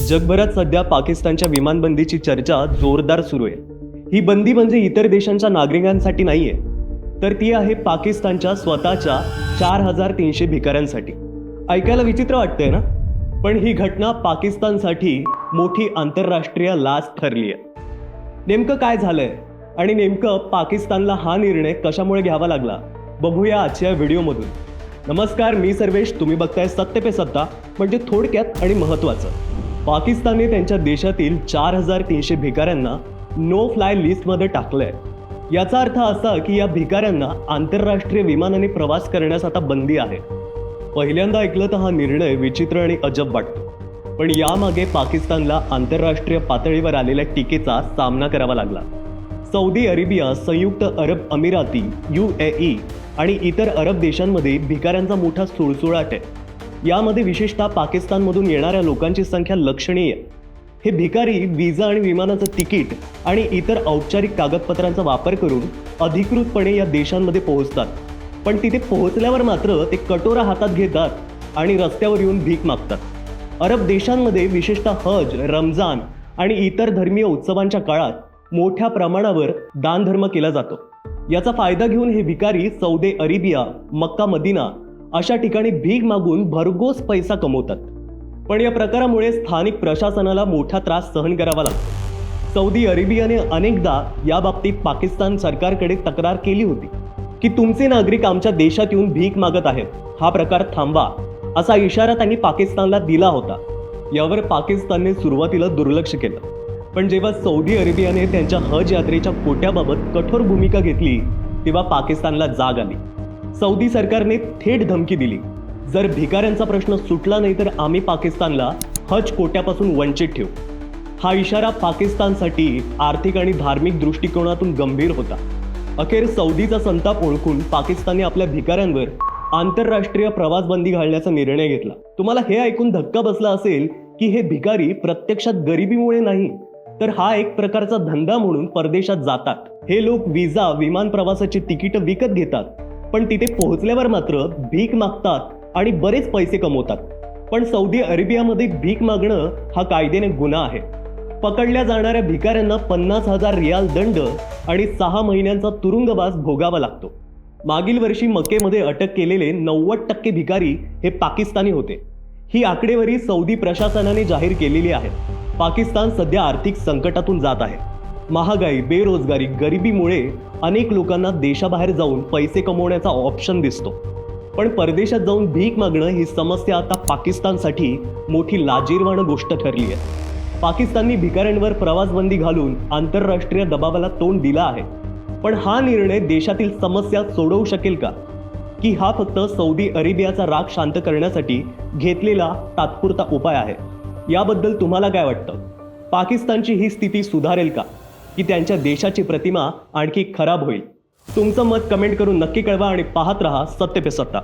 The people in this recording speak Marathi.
जगभरात सध्या पाकिस्तानच्या विमानबंदीची चर्चा जोरदार सुरू आहे. ही बंदी म्हणजे इतर देशांच्या नागरिकांसाठी नाहीये तर ती आहे पाकिस्तानच्या स्वतःच्या चार हजार तीनशे भिकाऱ्यांसाठी. ऐकायला विचित्र वाटतंय ना? पण ही घटना पाकिस्तानसाठी मोठी आंतरराष्ट्रीय लाच ठरली आहे. नेमकं काय झालंय आणि नेमकं पाकिस्तानला हा निर्णय कशामुळे घ्यावा लागला? बघूया आजच्या व्हिडिओमधून. नमस्कार मी सर्वेश. तुम्ही बघताय सत्य पे सत्ता म्हणजे थोडक्यात आणि महत्त्वाचं. पाकिस्तानने त्यांच्या देशातील चार हजार तीनशे भिकाऱ्यांना नो फ्लाय लिस्टमध्ये टाकलंय. याचा अर्थ असा की या भिकाऱ्यांना आंतरराष्ट्रीय विमानाने प्रवास करण्यास आता बंदी आहे. पहिल्यांदा ऐकलं तर हा निर्णय विचित्र आणि अजब वाटतो. पण यामागे पाकिस्तानला आंतरराष्ट्रीय पातळीवर आलेल्या टीकेचा सामना करावा लागला. सौदी अरेबिया संयुक्त अरब अमिराती यू ए ई आणि इतर अरब देशांमध्ये भिकाऱ्यांचा मोठा सुळसुळाट आहे. यामध्ये विशेषतः पाकिस्तानमधून येणाऱ्या लोकांची संख्या लक्षणीय. हे भिकारी विजा आणि विमानाचं तिकीट आणि इतर औपचारिक कागदपत्रांचा वापर करून अधिकृतपणे या देशांमध्ये पोहोचतात. पण तिथे पोहोचल्यावर मात्र ते कटोरा हातात घेतात आणि रस्त्यावर येऊन भीक मागतात. अरब देशांमध्ये विशेषतः हज रमजान आणि इतर धर्मीय उत्सवांच्या काळात मोठ्या प्रमाणावर दानधर्म केला जातो. याचा फायदा घेऊन हे भिकारी सौदी अरेबिया मक्का मदिना अशा ठिकाणी भीक मागून भरघोस पैसा कमवतात. पण या प्रकारामुळे स्थानिक प्रशासनाला मोठा त्रास सहन करावा लागतो. सौदी अरेबियाने अनेकदा याबाबतीत पाकिस्तान सरकारकडे तक्रार केली होती की तुमचे नागरिक आमच्या देशात येऊन भीक मागत आहेत हा प्रकार थांबवा असा इशारा त्यांनी पाकिस्तानला दिला होता. यावर पाकिस्तानने सुरुवातीला दुर्लक्ष केलं. पण जेव्हा सौदी अरेबियाने त्यांच्या हज यात्रेच्या कोट्याबाबत कठोर भूमिका घेतली तेव्हा पाकिस्तानला जाग आली. सौदी सरकारने थेट धमकी दिली. जर भिकाऱ्यांचा प्रश्न सुटला नाही तर आम्ही पाकिस्तानला हज कोट्यापासून वंचित ठेवू. हा इशारा पाकिस्तानसाठी आर्थिक आणि धार्मिक दृष्टिकोनातून गंभीर होता. अखेर सौदीचा संताप ओळखून पाकिस्तानने आपल्या भिकाऱ्यांवर आंतरराष्ट्रीय प्रवास बंदी घालण्याचा निर्णय घेतला. तुम्हाला हे ऐकून धक्का बसला असेल की हे भिकारी प्रत्यक्षात गरिबीमुळे नाही तर हा एक प्रकारचा धंदा म्हणून परदेशात जातात. हे लोक विजा विमान प्रवासाची तिकीट विकत घेतात. पण तिथे पोहोचल्यावर मात्र भीक मागतात आणि बरेच पैसे कमवतात. पण सौदी अरेबियामध्ये भीक मागणं हा कायद्याने गुन्हा आहे. पकडल्या जाणाऱ्या भिकाऱ्यांना पन्नास हजार रियाल दंड आणि सहा महिन्यांचा तुरुंगवास भोगावा लागतो. मागील वर्षी मक्केमध्ये अटक केलेले नव्वद टक्के भिकारी हे पाकिस्तानी होते. ही आकडेवारी सौदी प्रशासनाने जाहीर केलेली आहे. पाकिस्तान सध्या आर्थिक संकटातून जात आहे. महागाई बेरोजगारी गरिबीमुळे अनेक लोकांना देशाबाहेर जाऊन पैसे कमवण्याचा ऑप्शन दिसतो. पण परदेशात जाऊन भीक मागणं ही समस्या आता पाकिस्तानसाठी मोठी लाजीरवाण गोष्ट ठरली आहे. पाकिस्ताननी भिकाऱ्यांवर प्रवासबंदी घालून आंतरराष्ट्रीय दबावाला तोंड दिला आहे. पण हा निर्णय देशातील समस्या सोडवू शकेल का? की हा फक्त सौदी अरेबियाचा राग शांत करण्यासाठी घेतलेला तात्पुरता उपाय आहे? याबद्दल तुम्हाला काय वाटतं? पाकिस्तानची ही स्थिती सुधारेल का? की त्यांच्या देशाची प्रतिमा आणखी खराब होईल. तुमचं मत कमेंट करून नक्की कळवा आणि पाहत रहा सत्य पे सत्ता.